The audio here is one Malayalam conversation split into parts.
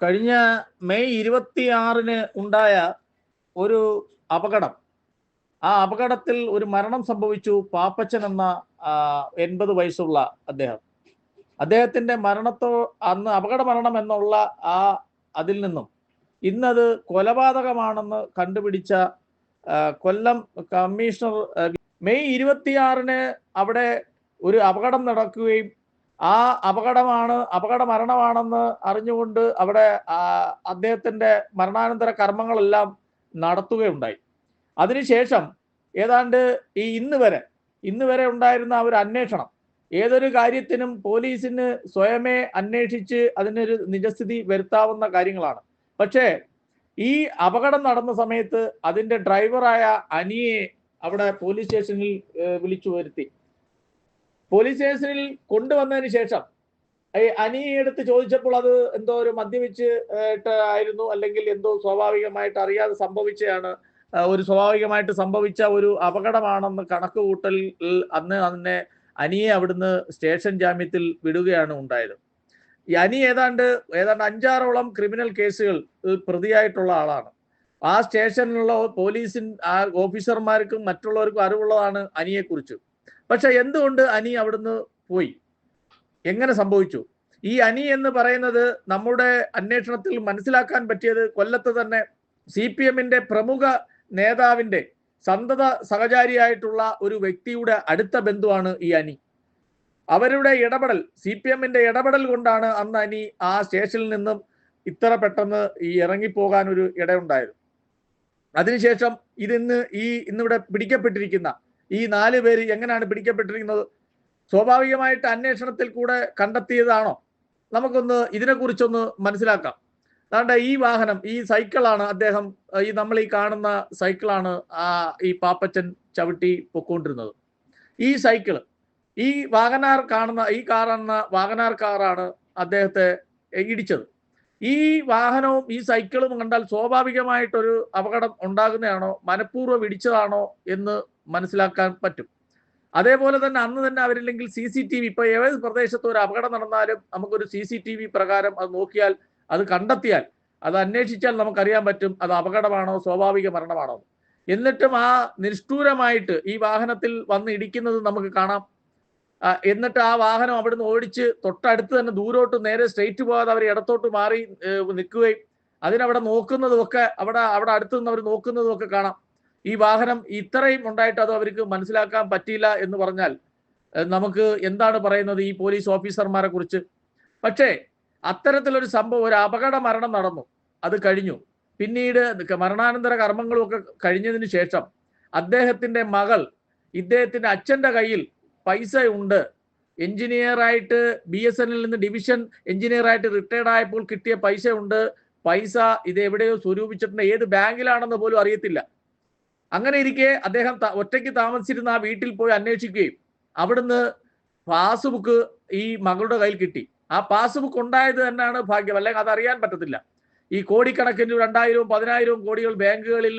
കഴിഞ്ഞ മെയ് ഇരുപത്തിയാറിന് ഉണ്ടായ ഒരു അപകടം. ആ അപകടത്തിൽ ഒരു മരണം സംഭവിച്ചു പാപ്പച്ചൻ എന്ന എൺപത് വയസ്സുള്ള അദ്ദേഹം. അദ്ദേഹത്തിന്റെ മരണത്തോ അന്ന് അപകട മരണം എന്നുള്ള ആ അതിൽ നിന്നും ഇന്നത് കൊലപാതകമാണെന്ന് കണ്ടുപിടിച്ച കൊല്ലം കമ്മീഷണർ മെയ് ഇരുപത്തിയാറിന് അവിടെ ഒരു അപകടം നടക്കുകയും ആ അപകടമാണ് അപകട മരണമാണെന്ന് അറിഞ്ഞുകൊണ്ട് അവിടെ അദ്ദേഹത്തിന്റെ മരണാനന്തര കർമ്മങ്ങളെല്ലാം നടത്തുകയുണ്ടായി. അതിനുശേഷം ഏതാണ്ട് ഈ ഇന്ന് വരെ ഇന്ന് വരെ ഉണ്ടായിരുന്ന ഒരു അന്വേഷണം ഏതൊരു കാര്യത്തിനും പോലീസിന് സ്വയമേ അന്വേഷിച്ച് അതിനൊരു നിജസ്ഥിതി വരുത്താവുന്ന കാര്യങ്ങളാണ്. പക്ഷേ ഈ അപകടം നടന്ന സമയത്ത് അതിന്റെ ഡ്രൈവറായ അനിയെ അവിടെ പോലീസ് സ്റ്റേഷനിൽ വിളിച്ചു വരുത്തി. പോലീസ് സ്റ്റേഷനിൽ കൊണ്ടുവന്നതിന് ശേഷം ഈ അനിയെ എടുത്ത് ചോദിച്ചപ്പോൾ അത് എന്തോ ഒരു മദ്യപിച്ച് ആയിരുന്നു അല്ലെങ്കിൽ എന്തോ സ്വാഭാവികമായിട്ട് അറിയാതെ സംഭവിച്ചതാണ് ഒരു സ്വാഭാവികമായിട്ട് സംഭവിച്ച ഒരു അപകടമാണെന്ന് കണക്ക് കൂട്ടൽ അന്ന് അതിനെ അനിയെ അവിടുന്ന് സ്റ്റേഷൻ ജാമ്യത്തിൽ വിടുകയാണ് ഉണ്ടായത്. ഈ അനി ഏതാണ്ട് ഏതാണ്ട് അഞ്ചാറോളം ക്രിമിനൽ കേസുകൾ പ്രതിയായിട്ടുള്ള ആളാണ്. ആ സ്റ്റേഷനിലുള്ള പോലീസിൻ ആ ഓഫീസർമാർക്കും മറ്റുള്ളവർക്കും അറിവുള്ളതാണ് അനിയെ കുറിച്ച് പക്ഷെ എന്തുകൊണ്ട് അനി അവിടുന്ന് പോയി? എങ്ങനെ സംഭവിച്ചു? ഈ അനി എന്ന് പറയുന്നത് നമ്മുടെ അന്വേഷണത്തിൽ മനസ്സിലാക്കാൻ പറ്റിയത് കൊല്ലത്ത് തന്നെ സി പി എമ്മിന്റെ പ്രമുഖ നേതാവിന്റെ സന്തത സഹചാരിയായിട്ടുള്ള ഒരു വ്യക്തിയുടെ അടുത്ത ബന്ധുവാണ് ഈ അനി. അവരുടെ ഇടപെടൽ സി പി എമ്മിന്റെ ഇടപെടൽ കൊണ്ടാണ് അന്ന് അനി ആ സ്റ്റേഷനിൽ നിന്നും ഇത്ര പെട്ടെന്ന് ഈ ഇറങ്ങിപ്പോകാൻ ഒരു ഇടയുണ്ടായത്. അതിനുശേഷം ഇതിന്ന് ഈ ഇന്നിവിടെ പിടിക്കപ്പെട്ടിരിക്കുന്ന ഈ നാല് പേര് എങ്ങനെയാണ് പിടിക്കപ്പെട്ടിരിക്കുന്നത്? സ്വാഭാവികമായിട്ട് അന്വേഷണത്തിൽ കൂടെ കണ്ടെത്തിയതാണോ? നമുക്കൊന്ന് ഇതിനെക്കുറിച്ചൊന്ന് മനസ്സിലാക്കാം. അതാണ്ട് ഈ വാഹനം ഈ സൈക്കിളാണ് അദ്ദേഹം ഈ നമ്മൾ ഈ കാണുന്ന സൈക്കിളാണ് ആ ഈ പാപ്പച്ചൻ ചവിട്ടി പൊക്കോണ്ടിരുന്നത്. ഈ സൈക്കിൾ ഈ വാഗനാർ കാണുന്ന ഈ കാറാണ് വാഗനാർ കാറാണ് അദ്ദേഹത്തെ ഇടിച്ചത്. ഈ വാഹനവും ഈ സൈക്കിളും കണ്ടാൽ സ്വാഭാവികമായിട്ടൊരു അപകടം ഉണ്ടാകുന്നതാണോ? മനഃപൂർവം ഇടിച്ചതാണോ എന്ന് മനസ്സിലാക്കാൻ പറ്റും. അതേപോലെ തന്നെ അന്ന് തന്നെ അവരില്ലെങ്കിൽ സി സി ടി വി ഇപ്പൊ ഏത് പ്രദേശത്ത് ഒരു അപകടം നടന്നാലും നമുക്കൊരു സി സി ടി വി പ്രകാരം അത് നോക്കിയാൽ അത് കണ്ടെത്തിയാൽ അത് അന്വേഷിച്ചാൽ നമുക്കറിയാൻ പറ്റും അത് അപകടമാണോ സ്വാഭാവിക മരണമാണോ. എന്നിട്ടും ആ നിഷ്ഠൂരമായിട്ട് ഈ വാഹനത്തിൽ വന്ന് ഇടിക്കുന്നത് നമുക്ക് കാണാം. എന്നിട്ട് ആ വാഹനം അവിടുന്ന് ഓടിച്ച് തൊട്ടടുത്ത് തന്നെ ദൂരോട്ട് നേരെ സ്ട്രെയിറ്റ് പോകാതെ അവർ ഇടത്തോട്ട് മാറി നിൽക്കുകയും അതിനവിടെ നോക്കുന്നതും ഒക്കെ അവിടെ അവിടെ അടുത്ത് നിന്ന് അവർ നോക്കുന്നതും ഒക്കെ കാണാം. ഈ വാഹനം ഇത്രയും ഉണ്ടായിട്ട് അത് അവർക്ക് മനസ്സിലാക്കാൻ പറ്റിയില്ല എന്ന് പറഞ്ഞാൽ നമുക്ക് എന്താണ് പറയുന്നത് ഈ പോലീസ് ഓഫീസർമാരെ കുറിച്ച്? പക്ഷേ അത്തരത്തിലൊരു സംഭവം ഒരു അപകട മരണം നടന്നു. അത് കഴിഞ്ഞു. പിന്നീട് മരണാനന്തര കർമ്മങ്ങളും ഒക്കെ കഴിഞ്ഞതിന് ശേഷം അദ്ദേഹത്തിന്റെ മകൾ ഇദ്ദേഹത്തിന്റെ അച്ഛന്റെ കയ്യിൽ പൈസ ഉണ്ട് എഞ്ചിനീയർ ആയിട്ട് ബി എസ് എന്നിൽ നിന്ന് ഡിവിഷൻ എഞ്ചിനീയർ ആയിട്ട് റിട്ടയർഡ് ആയപ്പോൾ കിട്ടിയ പൈസ ഉണ്ട് പൈസ ഇത് എവിടെയോ സ്വരൂപിച്ചിട്ടുണ്ട്. ഏത് ബാങ്കിലാണെന്ന് പോലും അറിയത്തില്ല. അങ്ങനെ ഇരിക്കെ അദ്ദേഹം ഒറ്റയ്ക്ക് താമസിച്ചിരുന്ന ആ വീട്ടിൽ പോയി അന്വേഷിക്കുകയും അവിടുന്ന് പാസ്ബുക്ക് ഈ മകളുടെ കയ്യിൽ കിട്ടി. ആ പാസ്ബുക്ക് ഉണ്ടായത് തന്നെയാണ് ഭാഗ്യം. അല്ലെങ്കിൽ അത് അറിയാൻ പറ്റത്തില്ല. ഈ കോടിക്കണക്കിന് രണ്ടായിരവും പതിനായിരവും കോടികൾ ബാങ്കുകളിൽ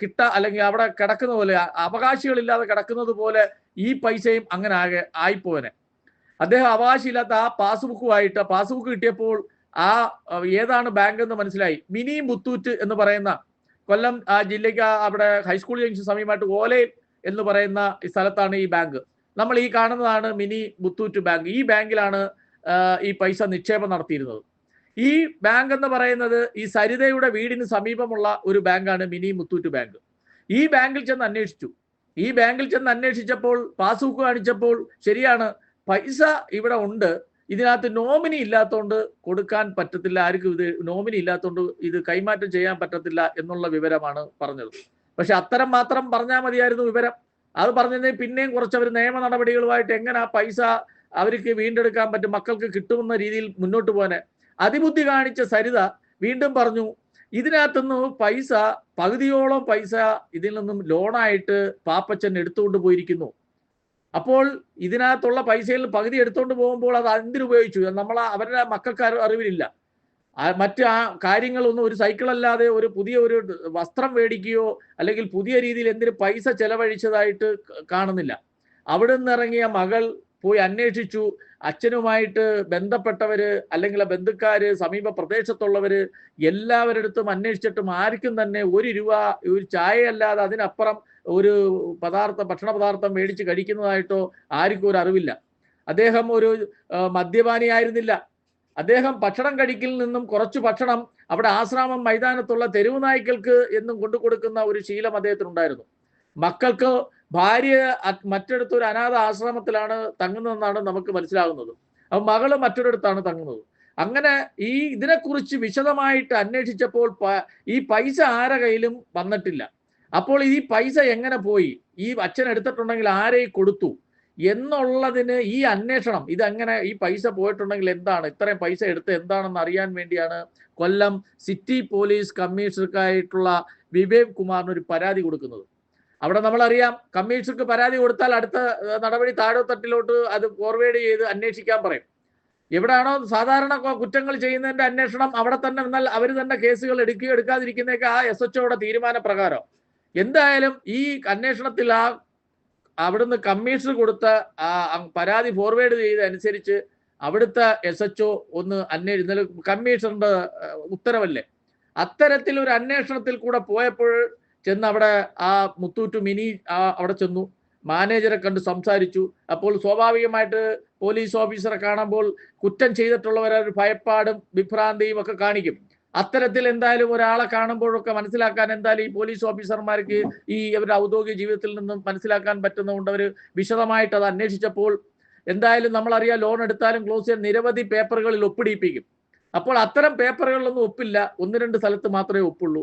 കിട്ട അല്ലെങ്കിൽ അവിടെ കിടക്കുന്ന പോലെ അവകാശികളില്ലാതെ കിടക്കുന്നത് പോലെ ഈ പൈസയും അങ്ങനെ ആകെ ആയിപ്പോവനെ അദ്ദേഹം അവകാശമില്ലാത്ത ആ പാസ്ബുക്കുമായിട്ട് പാസ്ബുക്ക് കിട്ടിയപ്പോൾ ആ ഏതാണ് ബാങ്ക് എന്ന് മനസ്സിലായി. മിനി മുത്തൂറ്റ് എന്ന് പറയുന്ന കൊല്ലം ജില്ലയ്ക്ക് അവിടെ ഹൈസ്കൂൾ ജംഗ്ഷൻ സമീപമായിട്ട് ഓലയിൽ എന്ന് പറയുന്ന സ്ഥലത്താണ് ഈ ബാങ്ക് നമ്മൾ ഈ കാണുന്നതാണ് മിനി മുത്തൂറ്റ് ബാങ്ക് ഈ ബാങ്കിലാണ് ഈ പൈസ നിക്ഷേപം നടത്തിയിരുന്നത്. ഈ ബാങ്ക് എന്ന് പറയുന്നത് ഈ സരിതയുടെ വീടിന് സമീപമുള്ള ഒരു ബാങ്കാണ് മിനി മുത്തൂറ്റ് ബാങ്ക് ഈ ബാങ്കിൽ ചെന്ന് അന്വേഷിച്ചു. ഈ ബാങ്കിൽ ചെന്ന് അന്വേഷിച്ചപ്പോൾ പാസ്ബുക്ക് കാണിച്ചപ്പോൾ ശരിയാണ് പൈസ ഇവിടെ ഉണ്ട്. ഇതിനകത്ത് നോമിനി ഇല്ലാത്തതുകൊണ്ട് കൊടുക്കാൻ പറ്റത്തില്ല ആർക്കും ഇത് നോമിനി ഇല്ലാത്തതുകൊണ്ട് ഇത് കൈമാറ്റം ചെയ്യാൻ പറ്റത്തില്ല എന്നുള്ള വിവരമാണ് പറഞ്ഞത്. പക്ഷെ അത്തരം മാത്രം പറഞ്ഞാൽ മതിയായിരുന്നു വിവരം. അത് പറഞ്ഞതിന് പിന്നെയും കുറച്ച് അവർ നിയമ നടപടികളുമായിട്ട് എങ്ങനെ ആ പൈസ അവർക്ക് വീണ്ടെടുക്കാൻ പറ്റും മക്കൾക്ക് കിട്ടുമെന്ന രീതിയിൽ മുന്നോട്ട് പോകാനെ അതിബുദ്ധി കാണിച്ച സരിത വീണ്ടും പറഞ്ഞു ഇതിനകത്തുനിന്ന് പൈസ പകുതിയോളം പൈസ ഇതിൽ നിന്നും ലോണായിട്ട് പാപ്പച്ചൻ എടുത്തുകൊണ്ട് പോയിരിക്കുന്നു. അപ്പോൾ ഇതിനകത്തുള്ള പൈസയിൽ പകുതി എടുത്തുകൊണ്ട് പോകുമ്പോൾ അത് എന്തിനുപയോഗിച്ചു നമ്മൾ അവരുടെ മക്കൾക്ക് അറി- അറിവിലില്ല മറ്റ് ആ കാര്യങ്ങളൊന്നും ഒരു സൈക്കിൾ അല്ലാതെ ഒരു പുതിയ ഒരു വസ്ത്രം മേടിക്കുകയോ അല്ലെങ്കിൽ പുതിയ രീതിയിൽ എന്തിനു പൈസ ചെലവഴിച്ചതായിട്ട് കാണുന്നില്ല. അവിടെ നിന്ന് ഇറങ്ങിയ മകൾ പോയി അന്വേഷിച്ചു. അച്ഛനുമായിട്ട് ബന്ധപ്പെട്ടവര് അല്ലെങ്കിൽ ബന്ധുക്കാര് സമീപ പ്രദേശത്തുള്ളവര് എല്ലാവരിടത്തും അന്വേഷിച്ചിട്ടും ആർക്കും തന്നെ ഒരു രൂപ ഒരു ചായ അല്ലാതെ അതിനപ്പുറം ഒരു പദാർത്ഥം ഭക്ഷണ പദാർത്ഥം മേടിച്ച് കഴിക്കുന്നതായിട്ടോ ആർക്കും ഒരു അറിവില്ല. അദ്ദേഹം ഒരു മദ്യപാനിയായിരുന്നില്ല. അദ്ദേഹം ഭക്ഷണം കഴിക്കലിൽ നിന്നും കുറച്ച് ഭക്ഷണം അവിടെ ആശ്രാമം മൈതാനത്തുള്ള തെരുവ് നായ്ക്കൾക്ക് എന്നും കൊണ്ടു കൊടുക്കുന്ന ഒരു ശീലം അദ്ദേഹത്തിന് ഉണ്ടായിരുന്നു മക്കൾക്ക് ഭാര്യ അ- അനാഥ ആശ്രമത്തിലാണ് തങ്ങുന്നതെന്നാണ് നമുക്ക് മനസ്സിലാകുന്നത്. അപ്പൊ മകൾ മറ്റൊരിടത്താണ് തങ്ങുന്നത്. അങ്ങനെ ഈ ഇതിനെക്കുറിച്ച് വിശദമായിട്ട് അന്വേഷിച്ചപ്പോൾ ഈ പൈസ ആരെ കയ്യിലും വന്നിട്ടില്ല. അപ്പോൾ ഈ പൈസ എങ്ങനെ പോയി? ഈ അച്ഛൻ എടുത്തിട്ടുണ്ടെങ്കിൽ ആരെ കൊടുത്തു? എന്നുള്ളതിന് ഈ അന്വേഷണം ഇതെങ്ങനെ ഈ പൈസ പോയിട്ടുണ്ടെങ്കിൽ എന്താണ്? ഇത്രയും പൈസ എടുത്ത് എന്താണെന്ന് അറിയാൻ വേണ്ടിയാണ് കൊല്ലം സിറ്റി പോലീസ് കമ്മീഷണർക്കായിട്ടുള്ള വിവേക് കുമാറിന് ഒരു പരാതി കൊടുക്കുന്നത്. അവിടെ നമ്മളറിയാം കമ്മീഷണർക്ക് പരാതി കൊടുത്താൽ അടുത്ത നടപടി താഴെത്തട്ടിലോട്ട് അത് ഫോർവേഡ് ചെയ്ത് അന്വേഷിക്കാൻ പറയും. എവിടെയാണോ സാധാരണ കുറ്റങ്ങൾ ചെയ്യുന്നതിന്റെ അന്വേഷണം അവിടെ തന്നെ എന്നാൽ അവർ തന്നെ കേസുകൾ എടുക്കുകയോ എടുക്കാതിരിക്കുന്നതൊക്കെ ആ എസ് എച്ച് തീരുമാനപ്രകാരം. എന്തായാലും ഈ അന്വേഷണത്തിൽ ആ അവിടുന്ന് കമ്മീഷൻ കൊടുത്ത ആ പരാതി ഫോർവേഡ് ചെയ്ത അനുസരിച്ച് അവിടുത്തെ എസ് എച്ച് ഒന്ന് അന്വേഷി കമ്മീഷണറുടെ ഉത്തരവല്ലേ? അത്തരത്തിൽ ഒരു അന്വേഷണത്തിൽ കൂടെ പോയപ്പോൾ ചെന്ന് അവിടെ ആ മുത്തൂറ്റു മിനി അവിടെ ചെന്നു. മാനേജറെ കണ്ട് സംസാരിച്ചു. അപ്പോൾ സ്വാഭാവികമായിട്ട് പോലീസ് ഓഫീസറെ കാണുമ്പോൾ കുറ്റം ചെയ്തിട്ടുള്ളവരൊരു ഭയപ്പാടും വിഭ്രാന്തിയും ഒക്കെ കാണിക്കും. അത്തരത്തിൽ എന്തായാലും ഒരാളെ കാണുമ്പോഴൊക്കെ മനസ്സിലാക്കാൻ എന്തായാലും ഈ പോലീസ് ഓഫീസർമാർക്ക് ഈ അവരുടെ ഔദ്യോഗിക ജീവിതത്തിൽ നിന്നും മനസ്സിലാക്കാൻ പറ്റുന്നതുകൊണ്ട് അവർ വിശദമായിട്ട് അത് അന്വേഷിച്ചപ്പോൾ എന്തായാലും നമ്മളറിയാം ലോൺ എടുത്താലും ക്ലോസ് ചെയ്യാൻ നിരവധി പേപ്പറുകളിൽ ഒപ്പിടിയിപ്പിക്കും അപ്പോൾ അത്തരം പേപ്പറുകളിലൊന്നും ഒപ്പില്ല. ഒന്ന് രണ്ട് സ്ഥലത്ത് മാത്രമേ ഒപ്പുള്ളൂ.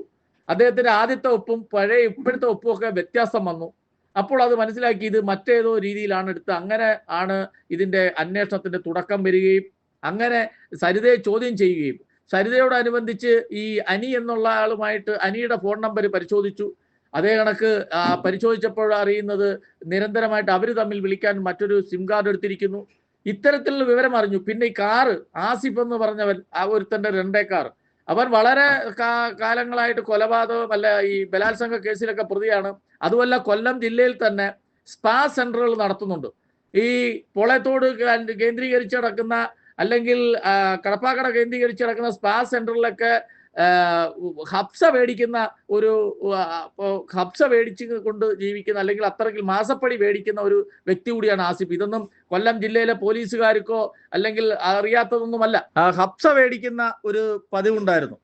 അദ്ദേഹത്തിന്റെ ആദ്യത്തെ ഒപ്പും പഴയ ഇപ്പോഴത്തെ ഒപ്പും ഒക്കെ വ്യത്യാസം വന്നു. അപ്പോൾ അത് മനസ്സിലാക്കി ഇത് മറ്റേതോ രീതിയിലാണ് എടുത്ത് അങ്ങനെ ആണ് ഇതിന്റെ അന്വേഷണത്തിന്റെ തുടക്കം വരികയും അങ്ങനെ സരിതയെ ചോദ്യം ചെയ്യുകയും സരിതയോടനുബന്ധിച്ച് ഈ അനി എന്നുള്ള ആളുമായിട്ട് അനിയുടെ ഫോൺ നമ്പർ പരിശോധിച്ചു. അതേ കണക്ക് പരിശോധിച്ചപ്പോൾ അറിയുന്നത് നിരന്തരമായിട്ട് അവർ തമ്മിൽ വിളിക്കാൻ മറ്റൊരു സിം കാർഡ് എടുത്തിരിക്കുന്നു. ഇത്തരത്തിലുള്ള വിവരം അറിഞ്ഞു. പിന്നെ ഈ കാറ് ആസിഫ് എന്ന് പറഞ്ഞവൻ ആ ഒരുത്തന്റെ രണ്ടേ കാർ. അവൻ വളരെ കാലങ്ങളായിട്ട് കൊലപാതകം അല്ല ഈ ബലാത്സംഗ കേസിലൊക്കെ പ്രതിയാണ്. അതുമല്ല കൊല്ലം ജില്ലയിൽ തന്നെ സ്പാ സെന്ററുകൾ നടത്തുന്നുണ്ട്. ഈ പൊളയത്തോട് കേന്ദ്ര- കേന്ദ്രീകരിച്ച് നടക്കുന്ന അല്ലെങ്കിൽ കടപ്പാക്കട കേന്ദ്രീകരിച്ച് നടക്കുന്ന സ്പാ സെന്ററിലൊക്കെ ഹബ്സ മേടിക്കുന്ന ഒരു ഹബ്സ മേടിച്ച് കൊണ്ട് ജീവിക്കുന്ന അല്ലെങ്കിൽ അത്രയ്ക്ക് മാസപ്പടി മേടിക്കുന്ന ഒരു വ്യക്തി കൂടിയാണ് ആസിഫ്. ഇതൊന്നും കൊല്ലം ജില്ലയിലെ പോലീസുകാർക്കോ അല്ലെങ്കിൽ അറിയാത്തതൊന്നുമല്ല. ഹബ്സ മേടിക്കുന്ന ഒരു പതിവുണ്ടായിരുന്നു.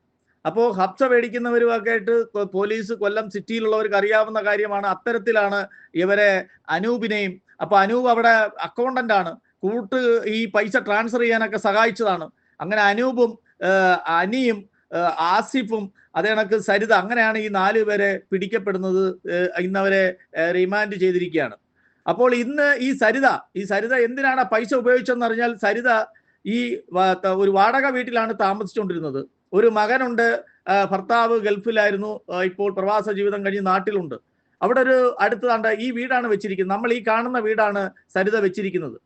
അപ്പോൾ ഹബ്സ മേടിക്കുന്നവരുമൊക്കെ ആയിട്ട് പോലീസ് കൊല്ലം സിറ്റിയിലുള്ളവർക്ക് അറിയാവുന്ന കാര്യമാണ്. അത്തരത്തിലാണ് ഇവരെ അനൂപിനെയും അപ്പൊ അനൂപ് അവിടെ അക്കൗണ്ടന്റ് ആണ് കൂട്ട് ഈ പൈസ ട്രാൻസ്ഫർ ചെയ്യാനൊക്കെ സഹായിച്ചതാണ്. അങ്ങനെ അനൂപും അനിയും ആസിഫും അതേ കണക്ക് സരിത അങ്ങനെയാണ് ഈ നാല് പേരെ പിടിക്കപ്പെടുന്നത് ഇന്നവരെ റിമാൻഡ് ചെയ്തിരിക്കുകയാണ്. അപ്പോൾ ഇന്ന് ഈ സരിത ഈ സരിത എന്തിനാണ് പൈസ ഉപയോഗിച്ചതെന്ന് അറിഞ്ഞാൽ സരിത ഈ ഒരു വാടക വീട്ടിലാണ് താമസിച്ചുകൊണ്ടിരുന്നത്. ഒരു മകനുണ്ട് ഭർത്താവ് ഗൾഫിലായിരുന്നു ഇപ്പോൾ പ്രവാസ ജീവിതം കഴിഞ്ഞ് നാട്ടിലുണ്ട്. അവിടെ ഒരു അടുത്ത് ഈ വീടാണ് വെച്ചിരിക്കുന്നത്. നമ്മൾ ഈ കാണുന്ന വീടാണ് സരിത വെച്ചിരിക്കുന്നത്.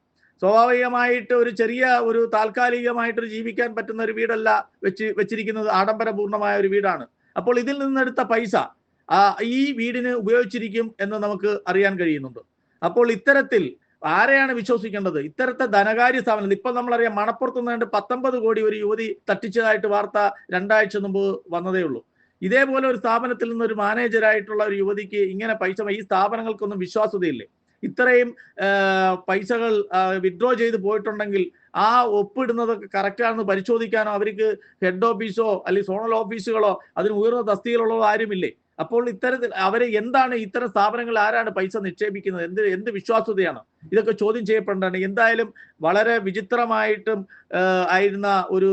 സ്വാഭാവികമായിട്ട് ഒരു ചെറിയ ഒരു താൽക്കാലികമായിട്ട് ജീവിക്കാൻ പറ്റുന്ന ഒരു വീടല്ല വെച്ച് വെച്ചിരിക്കുന്നത്. ആഡംബരപൂർണമായ ഒരു വീടാണ്. അപ്പോൾ ഇതിൽ നിന്നെടുത്ത പൈസ ഈ വീടിന് ഉപയോഗിച്ചിരിക്കും എന്ന് നമുക്ക് അറിയാൻ കഴിയുന്നുണ്ട്. അപ്പോൾ ഇത്തരത്തിൽ ആരെയാണ് വിശ്വസിക്കേണ്ടത്? ഇത്തരത്തെ ധനകാര്യ സ്ഥാപനം ഇപ്പൊ നമ്മളറിയാം മണപ്പുറത്ത് നിന്ന് പത്തൊമ്പത് കോടി ഒരു യുവതി തട്ടിച്ചതായിട്ട് വാർത്ത രണ്ടാഴ്ച മുമ്പ് വന്നതേ ഉള്ളൂ. ഇതേപോലെ ഒരു സ്ഥാപനത്തിൽ നിന്ന് ഒരു മാനേജരായിട്ടുള്ള ഒരു യുവതിക്ക് ഇങ്ങനെ പൈസ ഈ സ്ഥാപനങ്ങൾക്കൊന്നും വിശ്വാസ്യതയില്ലേ? ഇത്രയും പൈസകൾ വിഡ്രോ ചെയ്ത് പോയിട്ടുണ്ടെങ്കിൽ ആ ഒപ്പിടുന്നതൊക്കെ കറക്റ്റാണെന്ന് പരിശോധിക്കാനോ അവർക്ക് ഹെഡ് ഓഫീസോ അല്ലെങ്കിൽ സോണൽ ഓഫീസുകളോ അതിന് ഉയർന്ന തസ്തികയിലുള്ളതോ ആരുമില്ലേ? അപ്പോൾ ഇത്തരത്തിൽ അവരെ എന്താണ് ഇത്തരം സ്ഥാപനങ്ങൾ ആരാണ് പൈസ നിക്ഷേപിക്കുന്നത്? എന്ത് എന്ത് വിശ്വാസ്യതയാണ്? ഇതൊക്കെ ചോദ്യം ചെയ്യപ്പെടേണ്ടതാണ്. എന്തായാലും വളരെ വിചിത്രമായിട്ടും ആയിരുന്ന ഒരു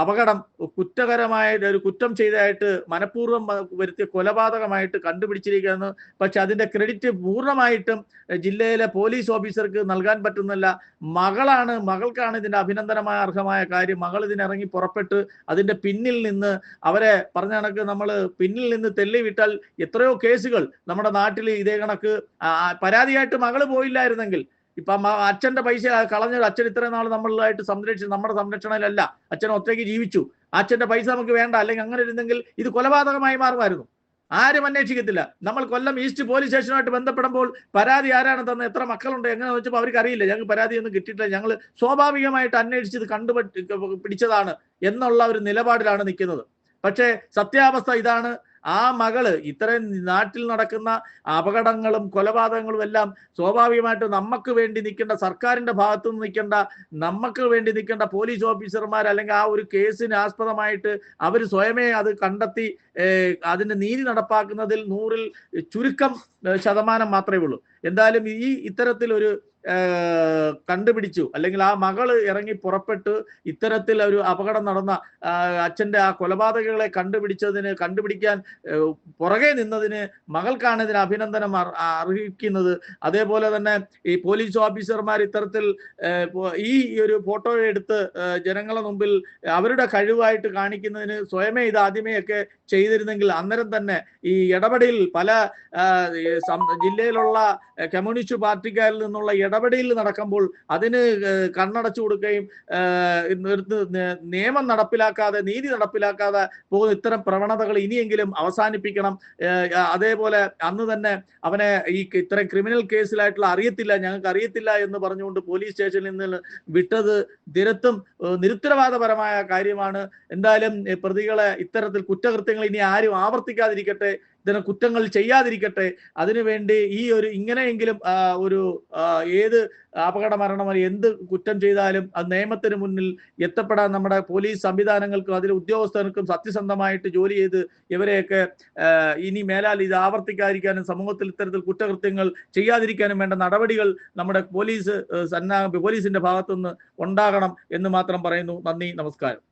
അപകടം കുറ്റകരമായ ഒരു കുറ്റം ചെയ്തതായിട്ട് മനഃപൂർവം വരുത്തിയ കൊലപാതകമായിട്ട് കണ്ടുപിടിച്ചിരിക്കുകയെന്ന് പക്ഷെ അതിന്റെ ക്രെഡിറ്റ് പൂർണമായിട്ടും ജില്ലയിലെ പോലീസ് ഓഫീസർക്ക് നൽകാൻ പറ്റുന്നില്ല. മകളാണ് മകൾക്കാണ് ഇതിന്റെ അഭിനന്ദനമായ അർഹമായ കാര്യം. മകൾ ഇതിനിറങ്ങി പുറപ്പെട്ട് അതിന്റെ പിന്നിൽ നിന്ന് അവരെ പറഞ്ഞ കണക്ക് നമ്മൾ പിന്നിൽ നിന്ന് തെല്ലിവിട്ടാൽ എത്രയോ കേസുകൾ നമ്മുടെ നാട്ടിൽ ഇതേ കണക്ക് പരാതിയായിട്ട് മകൾ പോയില്ലായിരുന്നെങ്കിൽ ഇപ്പൊ അച്ഛന്റെ പൈസ കളഞ്ഞത് അച്ഛൻ ഇത്രയും നാൾ നമ്മളായിട്ട് സംരക്ഷിച്ചു നമ്മുടെ സംരക്ഷണയിലല്ല. അച്ഛൻ ഒറ്റയ്ക്ക് ജീവിച്ചു. അച്ഛന്റെ പൈസ നമുക്ക് വേണ്ട. അല്ലെങ്കിൽ അങ്ങനെ ഇരുന്നെങ്കിൽ ഇത് കൊലപാതകമായി മാറുമായിരുന്നു. ആരും അന്വേഷിക്കത്തില്ല. നമ്മൾ കൊല്ലം ഈസ്റ്റ് പോലീസ് സ്റ്റേഷനുമായിട്ട് ബന്ധപ്പെടുമ്പോൾ പരാതി ആരാണ് തന്നെ എത്ര മക്കളുണ്ട് എങ്ങനെ വെച്ചപ്പോൾ അവർക്ക് അറിയില്ല ഞങ്ങൾക്ക് പരാതിയൊന്നും കിട്ടിയിട്ടില്ല. ഞങ്ങൾ സ്വാഭാവികമായിട്ട് അന്വേഷിച്ചത് കണ്ടുപിടിച്ചതാണ് പിടിച്ചതാണ് എന്നുള്ള ഒരു നിലപാടിലാണ് നിൽക്കുന്നത്. പക്ഷേ സത്യാവസ്ഥ ഇതാണ്. ആ മകൾ ഇത്രയും നാട്ടിൽ നടക്കുന്ന അപകടങ്ങളും കൊലപാതകങ്ങളും എല്ലാം സ്വാഭാവികമായിട്ട് നമുക്ക് വേണ്ടി നിൽക്കേണ്ട സർക്കാരിന്റെ ഭാഗത്തു നിന്ന് നിൽക്കേണ്ട നമുക്ക് വേണ്ടി നിൽക്കേണ്ട പോലീസ് ഓഫീസർമാർ അല്ലെങ്കിൽ ആ ഒരു കേസിന് ആസ്പദമായിട്ട് അവർ സ്വയമേ അത് കണ്ടെത്തി അതിന്റെ നീതി നടപ്പാക്കുന്നതിൽ നൂറിൽ ചുരുക്കം ശതമാനം മാത്രമേ ഉള്ളൂ. എന്തായാലും ഈ ഇത്തരത്തിലൊരു കണ്ടുപിടിച്ചു. അല്ലെങ്കിൽ ആ മകൾ ഇറങ്ങി പുറപ്പെട്ട്. ഇത്തരത്തിൽ ഒരു അപകടം നടന്ന അച്ഛന്റെ ആ കൊലപാതകങ്ങളെ കണ്ടുപിടിച്ചതിന് കണ്ടുപിടിക്കാൻ പുറകെ നിന്നതിന് മകൾക്കാണ് ഇതിന് അഭിനന്ദനം അർ- അർഹിക്കുന്നത്. അതേപോലെ തന്നെ ഈ പോലീസ് ഓഫീസർമാർ ഇത്തരത്തിൽ ഈ ഒരു ഫോട്ടോ എടുത്ത് ജനങ്ങളുടെ ജനങ്ങളെ മുമ്പിൽ അവരുടെ കഴിവായിട്ട് കാണിക്കുന്നതിന് സ്വയമേ ഇത് ആദ്യമേ ഒക്കെ ചെയ്തിരുന്നെങ്കിൽ അന്നേരം തന്നെ ഈ ഇടപെടലിൽ പല ജില്ലയിലുള്ള കമ്മ്യൂണിസ്റ്റ് പാർട്ടിക്കാരിൽ നിന്നുള്ള ഇടപെടലിൽ നടക്കുമ്പോൾ അതിന് കണ്ണടച്ചു കൊടുക്കുകയും നിയമം നടപ്പിലാക്കാതെ നീതി നടപ്പിലാക്കാതെ പോകുന്ന ഇത്തരം പ്രവണതകൾ ഇനിയെങ്കിലും അവസാനിപ്പിക്കണം. അതേപോലെ അന്ന് തന്നെ അവനെ ഈ ഇത്തരം ക്രിമിനൽ കേസിലായിട്ടുള്ള അറിയത്തില്ല ഞങ്ങൾക്ക് അറിയത്തില്ല എന്ന് പറഞ്ഞുകൊണ്ട് പോലീസ് സ്റ്റേഷനിൽ നിന്ന് വിട്ടത് തിരത്തും നിരുത്തരവാദപരമായ കാര്യമാണ്. എന്തായാലും പ്രതികളെ ഇത്തരത്തിൽ കുറ്റകൃത്യങ്ങൾ ഇനി ആരും ആവർത്തിക്കാതിരിക്കട്ടെ ഇത്തരം കുറ്റങ്ങൾ ചെയ്യാതിരിക്കട്ടെ. അതിനുവേണ്ടി ഈ ഒരു ഇങ്ങനെയെങ്കിലും ഒരു ഏത് അപകട മരണം എന്ത് കുറ്റം ചെയ്താലും അത് നിയമത്തിന് മുന്നിൽ എത്തപ്പെടാൻ നമ്മുടെ പോലീസ് സംവിധാനങ്ങൾക്കും അതിലെ ഉദ്യോഗസ്ഥർക്കും സത്യസന്ധമായിട്ട് ജോലി ചെയ്ത് ഇവരെയൊക്കെ ഇനി മേലാൽ ഇത് ആവർത്തിക്കാതിരിക്കാനും സമൂഹത്തിൽ ഇത്തരത്തിൽ കുറ്റകൃത്യങ്ങൾ ചെയ്യാതിരിക്കാനും വേണ്ട നടപടികൾ നമ്മുടെ പോലീസ് സന്നാ പോലീസിന്റെ ഭാഗത്തുനിന്ന് ഉണ്ടാകണം എന്ന് മാത്രം പറയുന്നു. നന്ദി നമസ്കാരം.